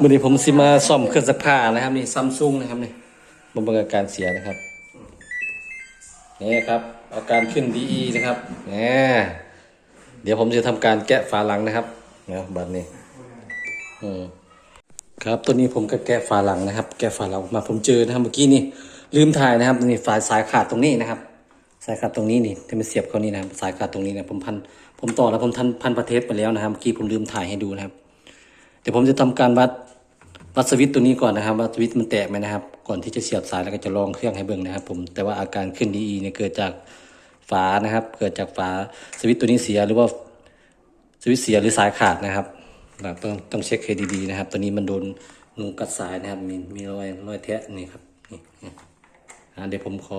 วันนี้ผมสิมาซ่อมเครื่องซักผ้านะครับนี่ซัมซุงนะครับนี่บำบังอาการเสียนะครับนี่ครับ อาการขึ้นดีนะครับนี่เดี๋ยวผมจะทำการแกะฝาหลังนะครับนะบัดนี้อืมครับตัวนี้ผมก็แกะฝาหลังนะครับ แกะฝาหลังออกมาผมเจอนะครับเมื่อกี้นี่ลืมถ่ายนะครับนี่ฝาสายขาดตรงนี้นะครับ สายขาดตรงนี้นี่ที่มันเสียบเข้านี่นะครับสายขาดตรงนี้นะผมพันผมต่อแล้วผมทันพันประเทศไปแล้วนะครับเมื่อกี้ผมลืมถ่ายให้ดูนะครับเดี๋ยวผมจะทำการวัด วัดสวิตตัวนี้ก่อนนะครับว่าสวิตมันแตกไหมนะครับ ก่อนที่จะเสียบสายแล้วก็จะลองเครื่องให้เบิ่งนะครับ ผมแต่ว่าอาการขึ้นดีเนี่ยเกิดจากฝานะครับ เกิดจากฝาสวิตตัวนี้เสียหรือว่าสวิตเสียหรือสายขาดนะครับต้องต้องเช็คให้ดีๆนะครับ ตัวนี้มันโดนนุงกัดสายนะครับ มีมีรอยรอยแทะนี่ครับนี่เดี๋ยวผมขอ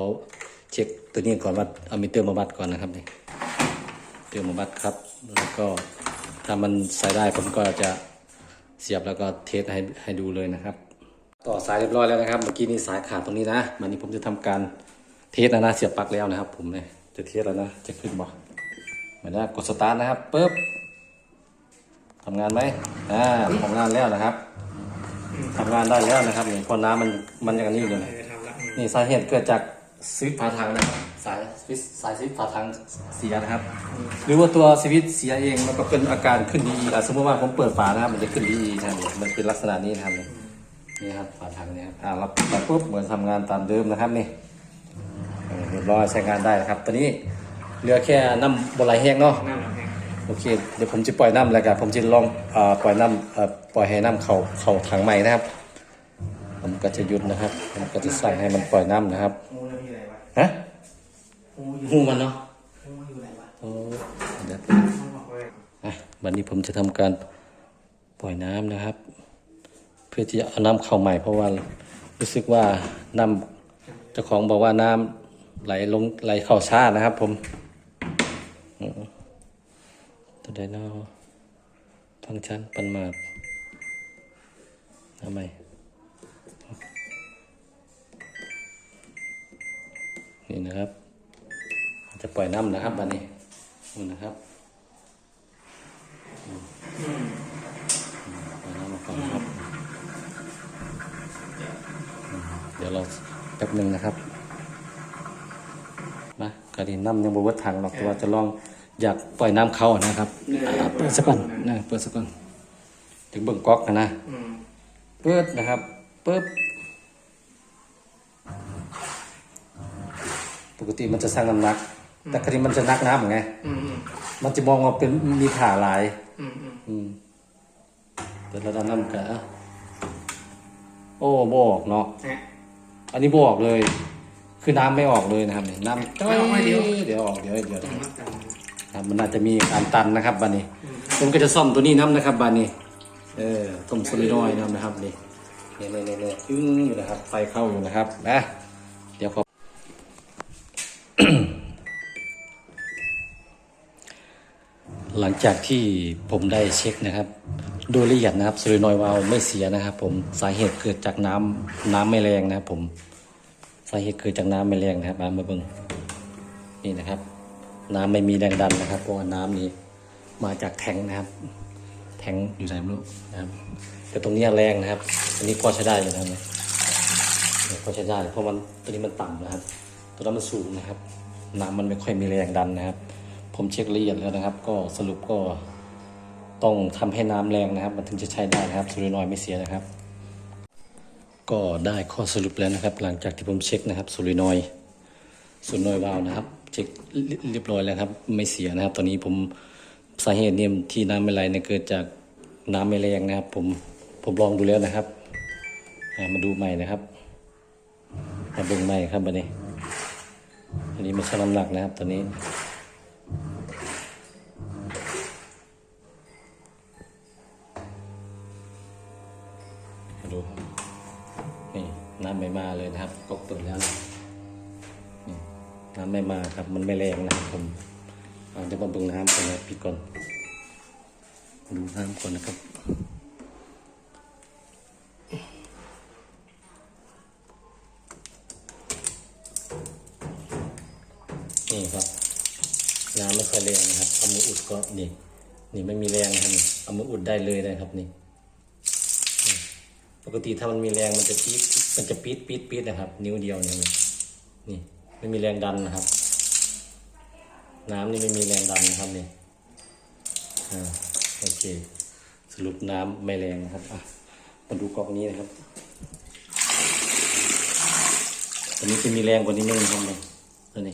เช็คตัวนี้ก่อนว่าเอามิเตอร์มาวัดก่อนนะครับนี่เตอรียมมาวัดครับ แล้วก็ถ้ามันใส่ได้ผมก็จะ เสียบแล้วก็เทสให้ให้ดูเลยนะครับ ต่อสายเรียบร้อยแล้วนะครับ เมื่อกี้นี่สายขาดตรงนี้นะวันนี้ผมจะทำการเทสแล้วนะเสียบปลั๊กแล้วนะครับ ผมเนี่ยจะเทสแล้วนะจะขึ้นบ่เหมือนว่ากดสตาร์ทนะครับปึ๊บทำงานไหมอ่าทำงานแล้วนะครับทำงานได้แล้วนะครับนี่พอน้ำมันมันอย่างนี้เลยนะทำละนี่สาเหตุเกิดจากสวิตช์ฝาถังนะครับ สายสวิตช์สายสวิตช์ฝาถังเสียนะครับ หรือว่าตัวสวิตช์เสียเองมันก็เป็นอาการขึ้นดีอะสมมติว่าผมเปิดฝานะครับมันจะขึ้นดีนะครับมันเป็นลักษณะนี้นะครับนี่นี่ครับฝาถังเนี่ยครับอ่าเราเปิดปุ๊บเหมือนทำงานตามเดิมนะครับนี่เออเรียบร้อยใช้งานได้นะครับตอนนี้เหลือแค่น้ำบไหลแห้งเนาะน้ำแห้งโอเค เดี๋ยวผมจะปล่อยน้ำแล้วกันผมจะลองเอ่อปล่อยน้ำเอ่อปล่อยให้น้ำเขาเขาถังใหม่นะครับ ผมก็จะหยุดนะครับผมก็จะสั่งให้มันปล่อยน้ำนะครับ งูแล้วมีอะไรวะ ฮะ งูอยู่หูมันเนาะงูอยู่ไหนวะโอ้เดี๋ยวมันบอกว่าอะวันนี้ผมจะทำการปล่อยน้ำนะครับ เพื่อที่จะเอาน้ำเข้าใหม่เพราะว่ารู้สึกว่าน้ำเจ้าของบอกว่าน้ำไหลลงไหลเข้าช้านะครับ ผมอืมตัวไดโนฟังก์ชันปันมาทำไมนี่นะครับ จะปล่อยน้ำนะครับวันนี้นี่นะครับเอาน้ำมาก่อนนะครับ เดี๋ยวเราแป๊บหนึ่งนะครับมากระดิ่งน้ำยังบวชถังหรอกแต่ว่าจะลองอยากปล่อยน้ำเขานะครับเปิดสักก่อนนะเปิดสักก่อนถึงเบิ่งก๊อกนะนะเปิดนะครับปึ๊บปกติมันจะสร้างน้ำหนัก แต่คราวนี้มันจะนักน้ำไงอืมอืมมันจะมองว่าเป็นมีผ่าหลายอืมอืมอืมเดี๋ยวเราจะน้ำกะโอ้บอกเนาะฮะอันนี้บอกเลย คือน้ำไม่ออกเลยนะครับนี่น้ำไม่ออกไม่เดียวเดี๋ยวออกเดี๋ยวเดี๋ยวต้องมัดกันครับมันอาจจะมีการตันนะครับบานนี้ผมก็จะซ่อมตัวนี้น้ำนะครับบานนี้ เออต้มโซลิดอยด์น้ำนะครับนี่เนี่ยเนี่ยเนี่ยเนี่ยอึ้งอยู่นะครับไฟเข้าอยู่นะครับนะ หลังจากที่ผมได้เช็คนะครับ โดยละเอียดนะครับโซลินอยวาลไม่เสียนะครับ ผมสาเหตุเกิดจากน้ำน้ำไม่แรงนะครับผมสาเหตุเกิดจากน้ำไม่แรงนะครับมามาเบิ่งนี่นะครับ น้ำไม่มีแรงดันนะครับเพราะว่าน้ำนี้มาจากแทงค์นะครับ แทงค์อยู่ไหนไม่รู้นะครับ แต่ตรงนี้แรงนะครับ อันนี้พอใช้ได้อยู่นะครับเนี่ยพอใช้ได้เพราะมันตัวนี้มันต่ำนะครับ ตัวนั้นมันสูงนะครับ น้ำมันไม่ค่อยมีแรงดันนะครับ ผมเช็คละเอียดแล้วนะครับ ก็สรุปก็ต้องทำให้น้ำแรงนะครับ มันถึงจะใช้ได้นะครับซูรินอยด์ไม่เสียนะครับ ก็ได้ข้อสรุปแล้วนะครับ หลังจากที่ผมเช็คนะครับซูรินอยด์ซูรินอยด์วาล์วนะครับเช็คเรียบร้อยแล้วครับ ไม่เสียนะครับ ตอนนี้ผมสาเหตุเนี่ยที่น้ำไม่ไหลเนี่ยเกิดจากน้ำไม่แรงนะครับ ผมผมลองดูแล้วนะครับมาดูใหม่นะครับมาเบิ่งใหม่ครับบันนี้อันนี้ไม่ใช่น้ำหนักนะครับตอนนี้ น้ำไม่มาเลยนะครับก็เปิดแล้วนะน้ำไม่มาครับมันไม่แรงนะครับผมเดี๋ยวมาเบิ่งน้ำก่อนนะพี่ก่อนดูน้ำก่อนนะครับนี่ครับน้ำไม่ค่อยแรงนะครับเอามืออุดก็นี่นี่ไม่มีแรงครับนี่เอามืออุดได้เลยนะครับนี่ปกติถ้ามันมีแรงมันจะปี๊ด มันจะปี๊ดปี๊ดปี๊ดนะครับ นิ้วเดียวเนี่ยนี่ไม่มีแรงดันนะครับ น้ำนี่ไม่มีแรงดันนะครับนี่อ่าโอเค สรุปน้ำไม่แรงนะครับอะมาดูกล่องนี้นะครับตัวนี้จะมีแรงกว่านี้นึงครับเนี่ยตัวนี้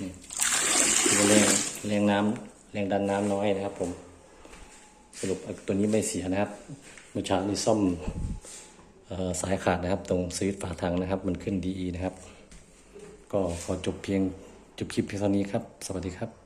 นี่ตัวแรงแรงน้ำแรงดันน้ำน้อยนะครับ ผม สรุปตัวนี้ไม่เสียนะครับเมื่อเช้านี้ซ่อม สายขาดนะครับ ตรงสวิตช์ฝาถังนะครับ มันขึ้นดีนะครับ ก็ขอจบเพียงจบคลิปเพียงเท่านี้ครับ สวัสดีครับ